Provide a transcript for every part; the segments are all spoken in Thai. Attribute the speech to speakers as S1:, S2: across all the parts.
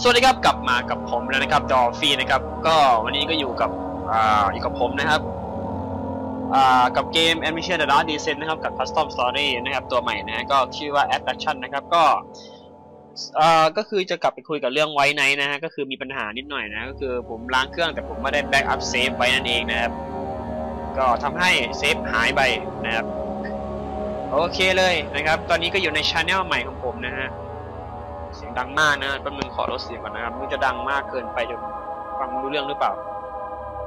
S1: สวัสดีครับกลับมากับผมแล้วนะครับดอฟฟี่นะครับ ก็วันนี้ก็อยู่กับอ่าอยู่กับผมนะครับอ่ากับเกม a d m i s i o n the Dark Descent นะครับกับ Custom Story นะครับตัวใหม่นะฮะก็ชื่อว่า Attraction นะครับก็อ่าก็คือจะกลับไปคุยกับเรื่องไว้ไนนะฮะก็คือมีปัญหานิดหน่อยนะก็คือผมล้างเครื่องแต่ผมไม่ได้แบ็กอัพเซฟไว้นั่นเองนะครับก็ทำให้เซฟหายไปนะครับโอเคเลยนะครับ ตอนนี้ก็อยู่ในช anel ใหม่ของผมนะฮะ ดังมากนะแป๊บนึงขอลดเสียงก่อนนะครับมันจะดังมากเกินไปจนฟังไม่รู้เรื่องหรือเปล่า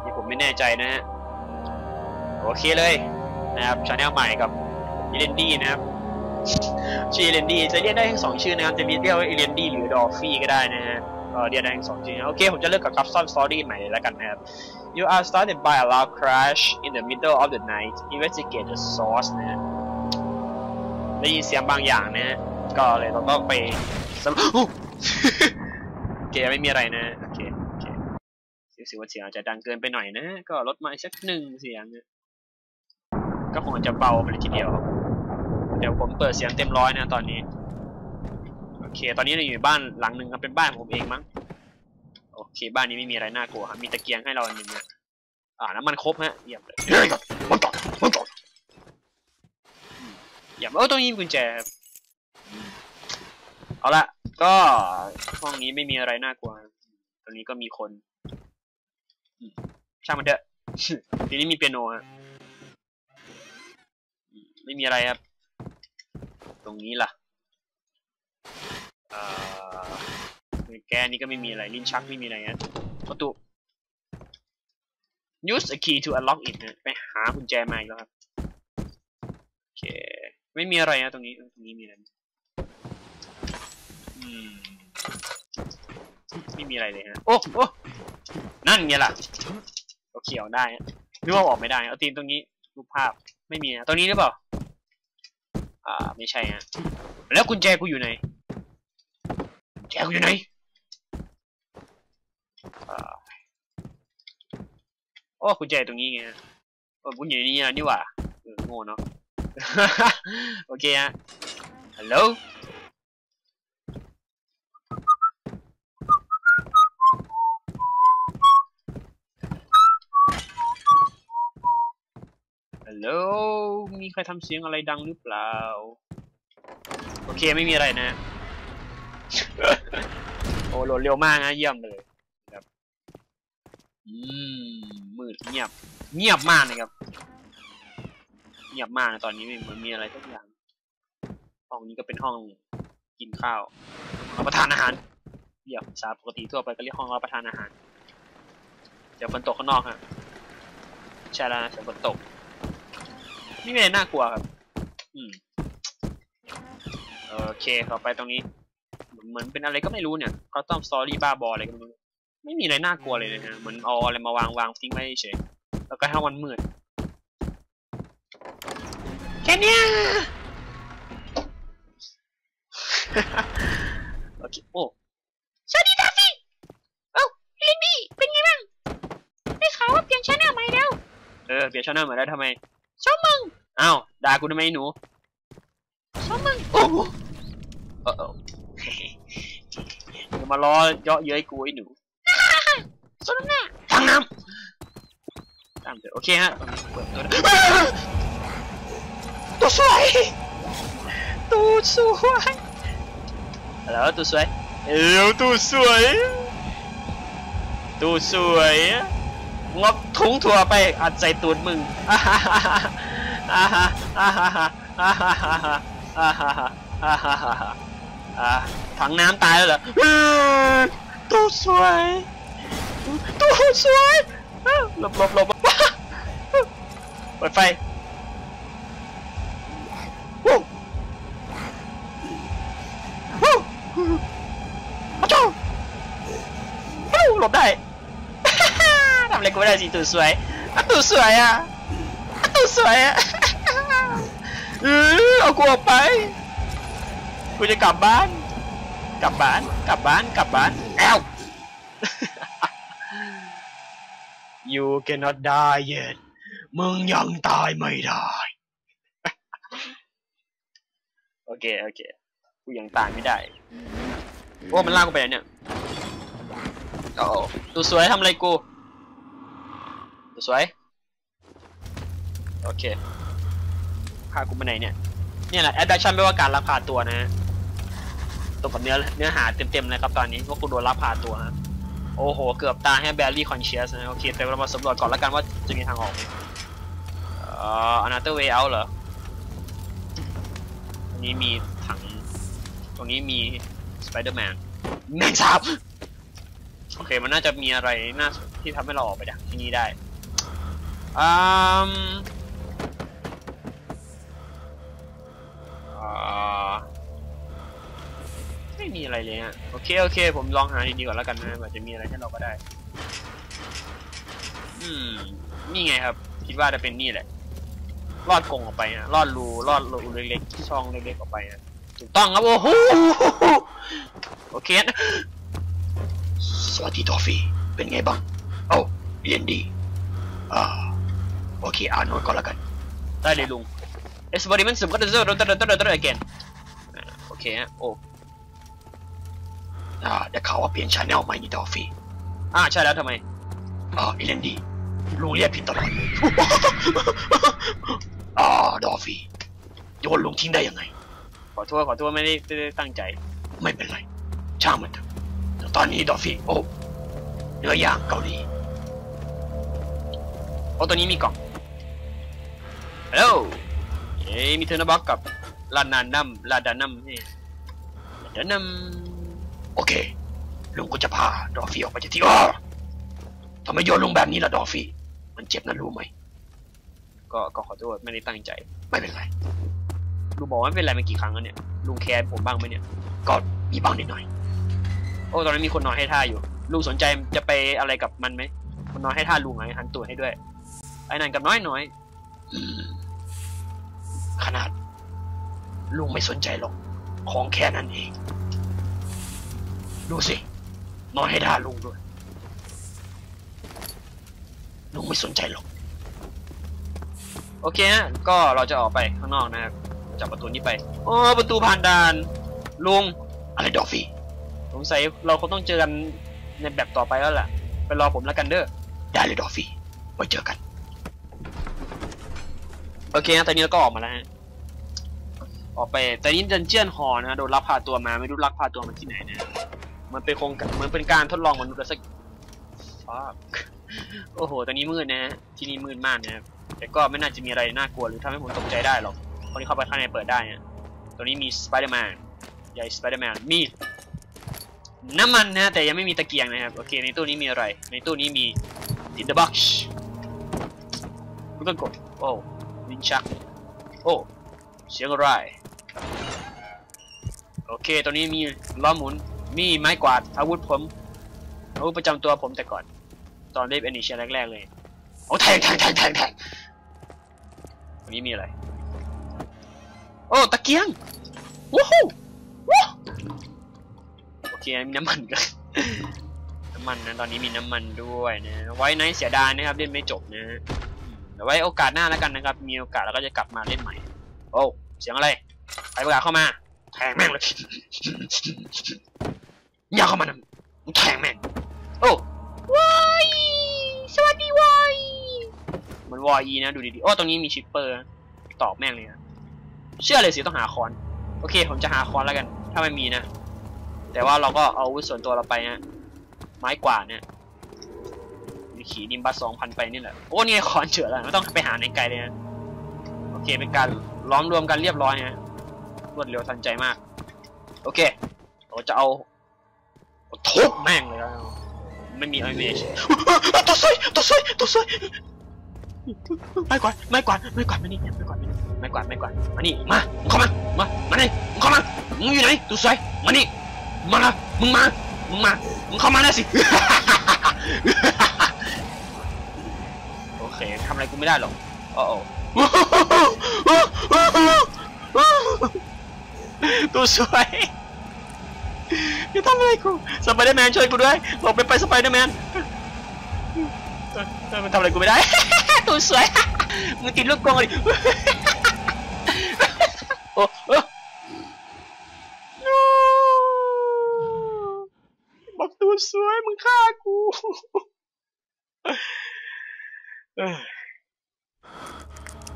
S1: นี่ผมไม่แน่ใจนะฮะ โอเคเลยนะครับช anel ใหม่กับอีเลนดี้นะครับชื่ออีเลนดี้จะเรียกได้ทั้งสองชื่อนะครับจะเรียกว่าอีเลนดี้หรือดอฟฟี่ก็ได้นะฮะก็เรียกได้ทั้งสองชื่อนะโอเคผมจะเริ่มกับ custom story ใหม่แล้วกันนะครับ You are started by a loud crash in the middle of the night. Investigate the source นะได้ยินเสียงบางอย่างนะฮะ ก็เลยเราต้องไปสำรวจโอเคไม่มีอะไรนะโอเคโอเคเสียงเสียงว่าเสียงอาจจะดังเกินไปหน่อยนะ ก็ลดมาอีกสักหนึ่งเสียงนะก็คงจะเบาไปเลยทีเดียว เดี๋ยวผมเปิดเสียงเต็มร้อยนะตอนนี้โอเค ตอนนี้เราอยู่บ้านหลังหนึ่งครับเป็นบ้านผมเองมั้งโอเค บ้านนี้ไม่มีอะไรน่ากลัวครับมีตะเกียงให้เราอันหนึ่งนะอ่าน้ำมันครบฮะเยี่ยมเลยเฮ้ยมันต่อมันต่ออืมเยี่ยมเออตรงนี้มีกุญแจครับอืม เอาละก็ห้องนี้ไม่มีอะไรน่ากลัว ตรงนี้ก็มีคนช่างมันเถอะทีนี้มีเปียโนฮะไม่มีอะไรครับ ตรงนี้ล่ะเอ่อแกนี่ก็ไม่มีอะไรลิ้นชักไม่มีอะไรนะประตู use a key to unlock it นะไปหากุญแจมาอีกแล้วครับโอเคไม่มีอะไรนะตรงนี้ตรงนี้มีอะไร ไม่มีอะไรเลยฮะ โอ้โอ้นั่นไงล่ะโอเคเอาได้ฮะนึกว่าออกไม่ได้ เอาตีนตรงนี้รูปภาพไม่มีนะตรงนี้หรือเปล่า อ่า ไม่ใช่ฮะ แล้วกุญแจกูอยู่ไหนกุญแจกูอยู่ไหนอ่าโอ้กุญแจตรงนี้ไงฮะโอ้กุญแจนี่นะนี่หว่าเออโง่เนาะ โอเคฮะ ฮัลโหล ลโหล มีใครทำเสียงอะไรดังหรือเปล่า โอเคไม่มีอะไรนะ โอ้โหลดเร็วมากนะเยี่ยมเลยอืม มืดเงียบ เงียบมากนะครับ เงียบมากนะตอนนี้ไม่เหมือนมีอะไรสักอย่าง ห้องนี้ก็เป็นห้องกินข้าวรับประทานอาหารเยี่ยมสาปกติทั่วไปก็เรียกห้องรับประทานอาหาร เดี๋ยวฝนตกข้างนอกฮะใช่แล้วนะเสียงฝนตกนี่ ไม่ได้น่ากลัวครับ อืมโอเคต่อไปตรงนี้เหมือนเป็นอะไรก็ไม่รู้เนี่ยเขาต้องสตอรี่บ้าบออะไรก็ไม่รู้ไม่มีอะไรน่ากลัวเลยนะฮะเหมือนเอาอะไรมาวางวางทิ้งไว้เฉยแล้วก็ให้มันมืดแค่เนี้ยโอเคโอ้
S2: สวัสดีดาฟี่เอ้าลินดี้เป็นไงบ้างได้ข่าวว่าเปลี่ยนชแนลใหม่แล้ว
S1: เออเปลี่ยนช่องหน้าเหมือนได้วทำไม
S2: ชอบมึง
S1: อ้าวด่ากูทำไมหนู
S2: ชอบมึง
S1: โอ้โหเออเอออย่ามาล้อเยาะเย้ยกูไอ้หนู
S2: สนหน้า
S1: ทางน้ำตามเถอะโอเคฮะเปิดตัวได้ตัวสวยตัวสวยแล้วตัวสวยเอวตัวสวยตัวสวยงอกทุ้งถั่วไปอัดใส่ตูดมึง อถังน้ำตายแล้วเหรอตู้สวยตู้สวยหลบหลบหลบเปิดไฟวู้วู้มาจ้าวู้หลบได้ทำอะไรกูไม่ได้สิตู้สวยตู้สวยอะตู้สวยอะ เออเอากูออกไป กูจะกลับบ้าน กลับบ้าน กลับบ้าน กลับบ้านแอว You cannot die yet มึงยังตายไม่ได้ โอเค โอเค กูยังตายไม่ได้ โอ้ มันลากกูไปไหนเนี่ยโอ้ตัวสวยทำอะไรกูตัวสวย โอเค พากูไปไหนเนี่ย เนี่ยแหละ adaptation ไม่ว่าการลักพาตัวนะฮะตรงกับเนื้อเนื้อหาเต็มๆเลยครับตอนนี้ว่ากูโดนลักพาตัวฮะโอ้โห เกือบตายให้ barely conscious นะโอเคแต่เรามาสำรวจก่อนแล้วกันว่าจะมีทางออกไหมเอ่อ another way out เหรอตรงนี้มีถัง ตรงนี้มี Spider-Man แมงสาบโอเค มันน่าจะมีอะไรน่าที่ทำให้เราออกไปจากที่นี่ได้อืม ม่มีอะไรเลยฮะโอเคโอเค ผมลองหาดีๆก่อนแล้วกันนะอาจจะมีอะไรให้เราก็ได้ อืมนี่ไงครับ คิดว่าจะเป็นนี่แหละลอดกรงออกไปฮะลอดรูลอดรูเล็กๆช่องเล็กๆออกไปฮะถูกต้องครับโอ้โหโอเคนะ
S3: สวัสดีทอฟฟี่เป็นไงบ้างเอ้าเรียนดีอ่าโอเคอ่านโน้ตก่อนแล้วกัน
S1: ได้เลยลุง experiment สุ่มก็จะเจอเจอเจอเจอเจอ again อ่าโอเคฮะโอ้
S3: อ่าได้ข่าวว่าเปลี่ยนชาแนลใหม่นี่ทอฟฟี่
S1: อ่าใช่แล้วทำไม
S3: อ่าเรียนดีลุงเรียกผิดตลอดเลยอ่าดอฟฟี่โยนลุงทิ้งได้ยังไง
S1: ขอโทษขอโทษไม่ได้ไม่ได้ตั้งใจ
S3: ไม่เป็นไร ช่างมันเถอะแต่ตอนนี้ดอฟฟี่โอ้เนื้อย่างเกาหลี
S1: โอ้ตัวนี้มีกล่องฮัลโหลเอ้ยมีเทอร์นบ็อกกับลานานัมลาดานัมนี่ลาดานัม
S3: โอเค ลุงก็จะพาดอฟฟี่ออกไปจากที่อ้อทำไมโยนลุงแบบนี้ล่ะดอฟฟี่ มันเจ็บนะรู้ไหม
S1: ก็ก็ขอโทษไม่ได้ตั้งใจ
S3: ไม่เป็นไร
S1: ลุงบอกว่าไม่เป็นไรมากี่ครั้งแล้วเนี่ย ลุงแคร์ผมบ้างไหมเนี่ย
S3: ก็มีบ้างนิดหน่อย
S1: โอ้ตอนนั้นมีคนนอนให้ท่าอยู่ ลุงสนใจจะไปอะไรกับมันไหมคนนอนให้ท่าลุงไงหันตัวให้ด้วย ไอ้นั่นกับน้อยน้อย
S3: อืมขนาด ลุงไม่สนใจหรอก ของแค่นั้นเอง ดูสินอนให้ท่าลุงด้วยลุงไม่สนใจหรอก
S1: โอเคฮะก็เราจะออกไปข้างนอกนะครับจากประตูนี้ไปโอ้ประตูผ่านด่านลุง
S3: อะไรดอฟฟี่
S1: สงสัยเราคงต้องเจอกันในแบบต่อไปแล้วล่ะ ไปรอผมแล้วกันเด้อ
S3: ได้เลยดอฟฟี่ไว้เจอกัน
S1: โอเคนะตอนนี้เราก็ออกมาแล้วฮะออกไปแต่นี้ดันเจียนฮอนะโดนลักพาตัวมาไม่รู้ลักพาตัวมาที่ไหนนะ มันเป็นโครงการมันเป็นการทดลองมนุษย์แล้วสักฟ้าโอ้โห ตอนนี้มืดนะฮะ ที่นี่มืดมากนะครับ แต่ก็ไม่น่าจะมีอะไรน่ากลัวหรือทำให้ผมตกใจได้หรอกคนที่เข้าไปข้างในเปิดได้นะตัวนี้มีสไปเดอร์แมน ใหญ่สไปเดอร์แมน มีน้ำมันนะ แต่ยังไม่มีตะเกียงนะครับ โอเค ในตู้นี้มีอะไร ในตู้นี้มี in the box ลูกกด โอ้ลินชัก โอ้ เสียงอะไร โอเค ตัวนี้มีล้อหมุน มีไม้กวาดอาวุธผมอาวุธประจำตัวผมแต่ก่อน ตอนเล่นแอนิเชนแรกๆเลย
S3: โอ้แทงแทงแทงแทงแทง
S1: ตัวนี้มีอะไร โอ้ตะเกียงว้าวว้โอเคมีน้ำมันกันน้ำมันนะตอนนี้มีน้ำมันด้วยนะ ไว้ในเสียดายนะครับเล่นไม่จบนะไว้โอกาสหน้าแล้วกันนะครับ มีโอกาสเราก็จะกลับมาเล่นใหม่ โอ้เสียงอะไรใครประกาศเข้ามาแทงแม่งเลย
S3: อย่าเข้ามานะมึงแทงแม่ง
S1: โอ้
S2: ว้ายสวัสดีวาย
S1: มันวอยีนะดูดีๆโอ้ตรงนี้มีชิปเปอร์นะตอบแม่งเลยนะเชื่อเลยสิต้องหาคอนโอเค ผมจะหาคอนแล้วกัน ถ้าไม่มีนะ แต่ว่าเราก็เอาอาวุธส่วนตัวเราไปนะไม้กวาดเนี่ยมีขี่นิมบัสสองพันไปนี่แหละโอ้นี่ไงคอนเฉอแล้วไม่ต้องไปหาในไกลเลยนะโอเคเป็นการล้อมรวมกันเรียบร้อยนะรวดเร็วทันใจมาก โอเคเราจะเอา ทุบแม่งเลยนะไม่มีไอเมช
S3: ตัวซวยตัวซวยตัวซวย
S1: ไม่กวาดไม่กวาดไม่กวาดมานี่ไม่กวาดมานี่ไม่กวาดไม่กวาดมานี่
S3: มามึงเข้ามา
S1: มา
S3: มานี่มึงเข้ามามึงอยู่ไหนตัวซวยมานี่มาละมึงมามึงมามึงเข้ามาได้สิ
S1: โอเคทำอะไรกูไม่ได้หรอกโอ้โอตัวสวย จะทำอะไรกูสไปเดอร์แมนช่วยกูด้วยบอกไปไปสไปเดอร์แมนมันทำอะไรกูไม่ได้ตัวสวยมึงติดลูกกงเลยโอ้โอ้บอกตัวสวยมึงฆ่ากู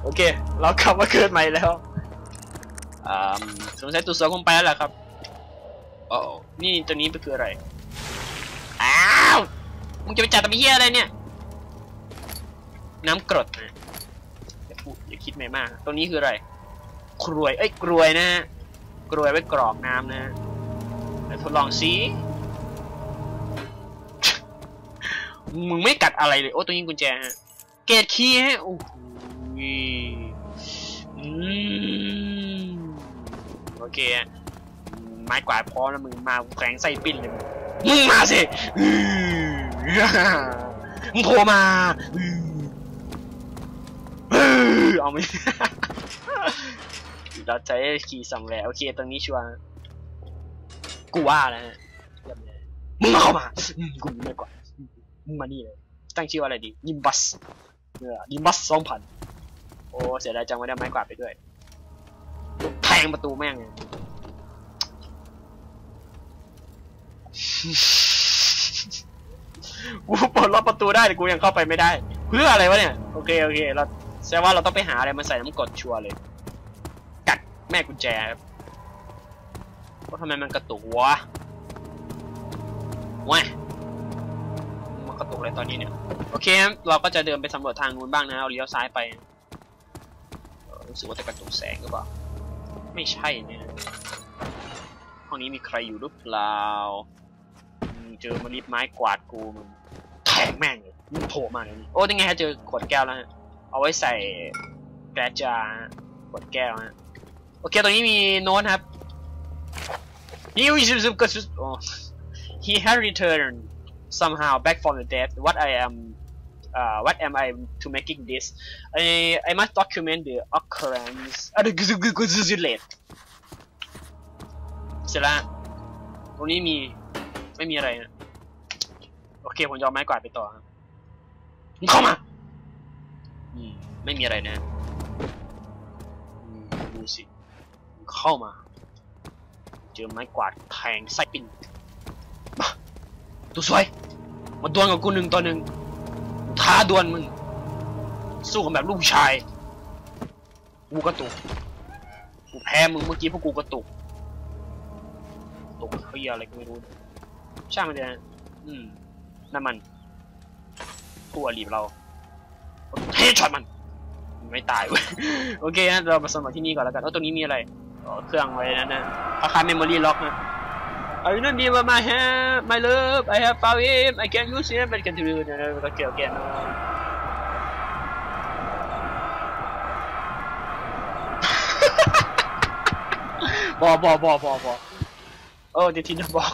S1: โอเค เรากลับมาเกิดใหม่แล้วอ่าสงสัยตัวสวยคงไปแล้วแหละครับ อ้นี่ตัวนี้เป็นคืออะไร อ้าว มึงจะไปจัดตะมีเฮียอะไรเนี่ย น้ำกรดนะอย่าพูดอย่าคิดไม่มาก ตัวนี้คืออะไร กรวย เอ้ย กรวยนะฮะ กรวยไว้กรอกน้ำนะฮะเดี๋ยวทดลองสิมึงไม่กัดอะไรเลย โอ้ตัวนี้กุญแจฮะ เกตคีย์ฮะ โอ้โหอืมโอเคฮะ ไม้กวาดพร้อมแล้วมึงมาแขวงไส้ปิ้นเลยมึงมาสิอืมมึงโผล่มาอืมอืมเอาไหมเราใช้คีย์ซัมแวร์โอเคตรงนี้ชัวร์กูว่าแล้วฮะเยี่ยมเลยมึงเข้ามาอืมกูมีไม่กว่ามึงมานี่เลยตั้งชื่อว่าอะไรดีนิมบัสเออนิมบัสสองพันโอ้เสียดายจังไม่ได้ไม้กวาดไปด้วยแทงประตูแม่งเลย กูเปิดล็อกประตูได้แต่กูยังเข้าไปไม่ได้ เพื่ออะไรวะเนี่ย โอเคโอเค เราแสดงว่าเราต้องไปหาอะไรมาใส่น้ำกดชัวร์เลย กัดแม่กุญแจครับว่าทำไมมันกระตุกวะวะมันกระตุกอะไรตอนนี้เนี่ย โอเค เราก็จะเดินไปสำรวจทางนู้นบ้างนะเราเลี้ยวซ้ายไปรู้สึกว่าจะกระตุกแสงหรือเปล่า ไม่ใช่เนี่ยห้องนี้มีใครอยู่หรือเปล่า เจอมารีบไม้กวาดกูมันแทงแม่งเลยมันโผล่มาเลยโอ้ยังไงฮะเจอขวดแก้วแล้วฮะเอาไว้ใส่แกรจาขวดแก้วฮะโอเคตรงนี้มีโน้ตครับ He is oh, he had returned somehow back from the dead. What I am, uh, what am I to making this? I I must document the occurrence. อะเดี๋ยวกูกูกูกูเลตเสร็จแล้วตรงนี้มีไม่มีอะไรนะ โอเคผมจะเอาไม้กวาดไปต่อครับมึงเข้ามาอืมไม่มีอะไรนะอืมดูสิมึงเข้ามา เจอไม้กวาดแทงไส้ปิ่นมาตัวสวยมาดวลกับกูหนึ่งต่อหนึ่งท้าดวลมึง สู้กันแบบลูกผู้ชาย กูกระตุก กูแพ้มึงเมื่อกี้เพราะกูกระตุกตกเฮียอะไรก็ไม่รู้ ช่างมันเลยนะอืม นั่นมันตัวรีบเราเทช็อตมันไม่ตายเว้ยโอเคนะเรามาสมัครที่นี่ก่อนแล้วกันเออตรงนี้มีอะไรอ๋อเครื่องไว้นั่นนะราคาเมมโมรี่ล็อกนะ I remember my hand my love I have found him I can use him I can do it โอเคโอเคนะบอบอบอบอบอเออเดี๋ยวทีนะบอก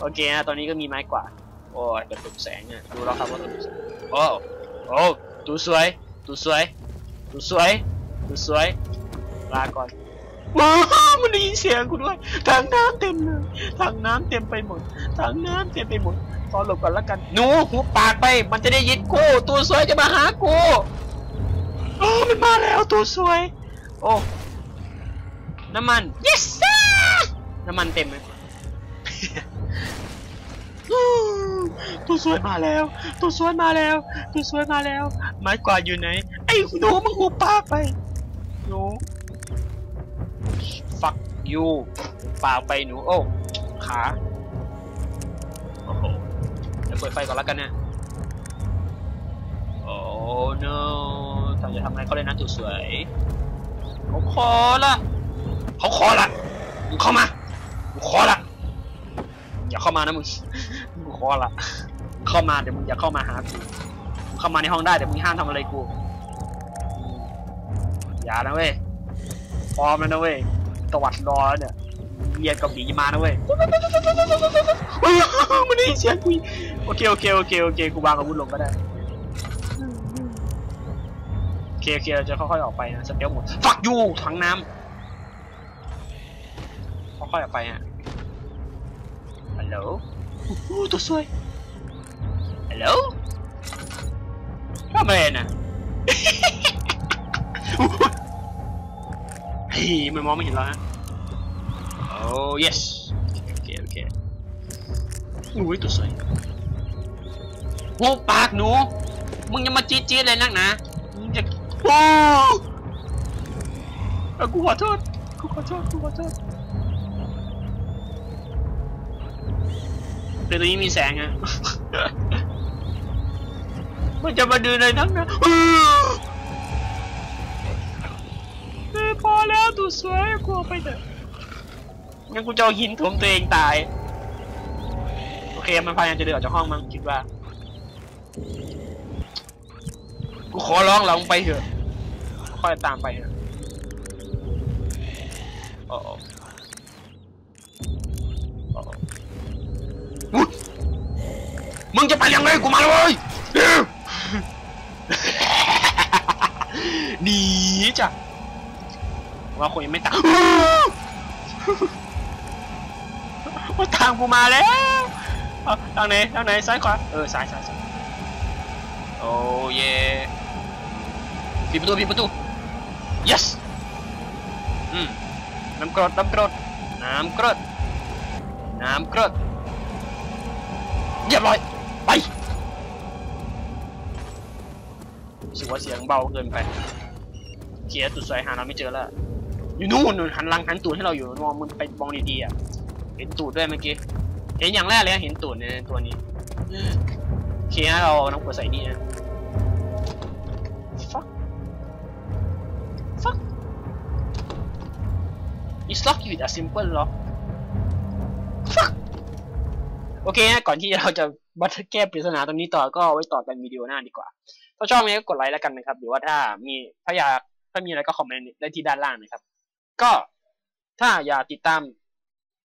S1: โอเคนะตอนนี้ก็มีไม้กวาด โอ้ยกระตุกแสงอะดูแล้วครับว่าตุกแสงโอ้โอ้ตูสวยตูสวยตูสวยตูสวยลาก่อนว้ามันได้ยินเสียงกูด้วยถังน้ำเต็มเลยถังน้ำเต็มไปหมดถังน้ำเต็มไปหมดขอหลบก่อนละกันหนูหูปากไป มันจะได้ยินกูตัวสวยจะมาหากูโอ้มันมาแล้วตัวสวย โอ้น้ำมัน yes น้ำมันเต็มเลย ตัวสวยมาแล้ว ตัวสวยมาแล้ว ตัวสวยมาแล้ว ไม้กวาดอยู่ไหน ไอ้หนูมึงหูป้าไปหนู fuck you ปาไปหนูโอ้ขาโอ้โหเดี๋ยวเปิดไฟก่อนแล้วกันเนี่ยโอ้ no ถ้าจะทำอะไรเขาเลยนะจุดสวยเขาขอละเขาขอละมึงเข้ามามึงขอละ อย่าเข้ามานะมึงมึงขอละเข้ามาเดี๋ยวมึงอย่าเข้ามาหากูเข้ามาในห้องได้แต่มึงห้ามทำอะไรกูอย่านะเว้ยพร้อมแล้วนะเว้ยตวัดรอแล้วเนี่ยเรียนกับหนีมานะเว้ยเฮ้ยมันได้ยินเสียงกูโอเคโอเคโอเคโอเคกูวางอาวุธลงก็ได้โอเคโอเคเราจะค่อยๆออกไปนะสเตลหมดฟักยูถังน้ำค่อยๆออกไปฮะ ฮัลโหลโอ้ตัวสวยฮัลโหลทำอะไรน่ะเฮ้ยมันมองไม่เห็นแล้วฮะโอ้ yes โอเคโอเคอุ้ยตัวสวยงูปากหนู มึงอย่ามาจี๊ดจี๊ดเลยนักนะมึงจะโอ้เอ้ากูขอโทษกูขอโทษกูขอโทษ แต่ตัวนี้มีแสงอะมันจะมาดูเลยนักนะเออเออพอแล้วตัวสวยกลัวไปเถอะงั้นกูจะเอาหินถมตัวเองตาย โอเคมันพยายามจะเดินออกจากห้องมั้งคิดว่า กูขอร้องเราไปเถอะ ค่อยตามไปเถอะ งจะไปยังไงกูมาเลยเร็วหนีจ้ะว่าคนยังไม่ตามว่าตามกูมาแล้วเอาทางไหนทางไหนซ้ายขวาเออซ้ายซ้ายซ้ายโอ้เย่ปิดประตูปิดประตู yes อืมน้ำกรดน้ำกรดน้ำกรดน้ำกรดเรียบร้อย รู้สึกว่าเสียงเบาเกินไปเขียจุดสวยหาเราไม่เจอแล้ว อยู่นู่นนนหันหลังหันตูดให้เราอยู่มองมึงไปมองดีๆอะเห็นตูดด้วยเมื่อกี้เห็นอย่างแรกเลยเห็นตูดในตัวนี้โอเคนะเราน้องกดใส่นี่นะ fuck fuck is lucky with a simple lock fuck โอเคนะก่อนที่เราจะ มาแก้ปริศนาตรงนี้ต่อก็ไว้ต่อกันวิดีโอหน้าดีกว่า ถ้าชอบนี้ก็กดไลค์แล้วกันนะครับ หรือว่าถ้ามีถ้าอยากถ้ามีอะไรก็คอมเมนต์ได้ที่ด้านล่างนะครับ ก็ถ้าอยากติดตาม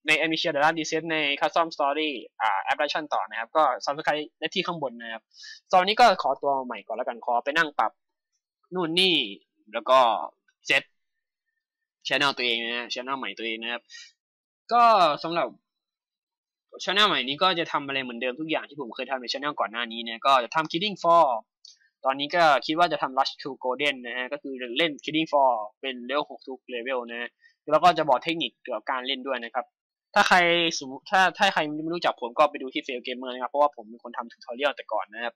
S1: ใน a m i t i a เดล่าดีเซใน Custom Story อ่าแอปพลิเคชันต่อนะครับ ก็ subscribe ได้ที่ข้างบนนะครับตอนนี้ก็ขอตัวใหม่ก่อนแล้วกันขอไปนั่งปรับนู่นนี่แล้วก็เซตช anel ตัวเองนะฮะช anel ใหม่ตัวเองนะครับ ก็สำหรับ ช anel ใหม่นี้ก็จะทำอะไรเหมือนเดิมทุกอย่างที่ผมเคยทำในช anel ก่อนหน้านี้นะก็จะทำ Killing for ตอนนี้ก็คิดว่าจะทำ Rush to Golden นะฮะก็คือเล่น Killing for เป็นเลเวล6ทุกเลเวลนะแล้วก็จะบอกเทคนิคเกี่ยวกับการเล่นด้วยนะครับ ถ้าใครสมมติถ้าถ้าใครไม่รู้จักผมก็ไปดูที่เฟลเกมเมอร์นะครับ เพราะว่าผมเป็นคนทำทูตอเรียลแต่ก่อนนะครับ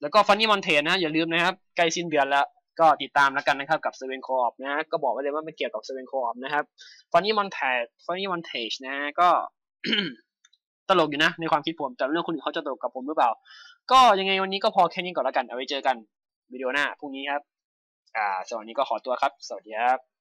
S1: แล้วก็ฟันนี่มอนเทนนะอย่าลืมนะครับใกล้สิ้นเดือนแล้ว ก็ติดตามแล้วกันนะครับกับเซเว่นคอร์นะก็บอกไว้เลยว่ามันเกี่ยวกับเซเว่นคอร์นะครับฟอนนี่มอนแทสฟอนนี่มอนเทจนะก็ตลกอยู่นะในความคิดผม แต่เรื่องคนอื่นเขาจะตลกกับผมหรือเปล่า ก็ยังไงวันนี้ก็พอแค่นี้ก่อนแล้วกัน เอาไว้เจอกันวิดีโอหน้าพรุ่งนี้ครับ อ่าสวัสดีก็ขอตัวครับ สวัสดีครับ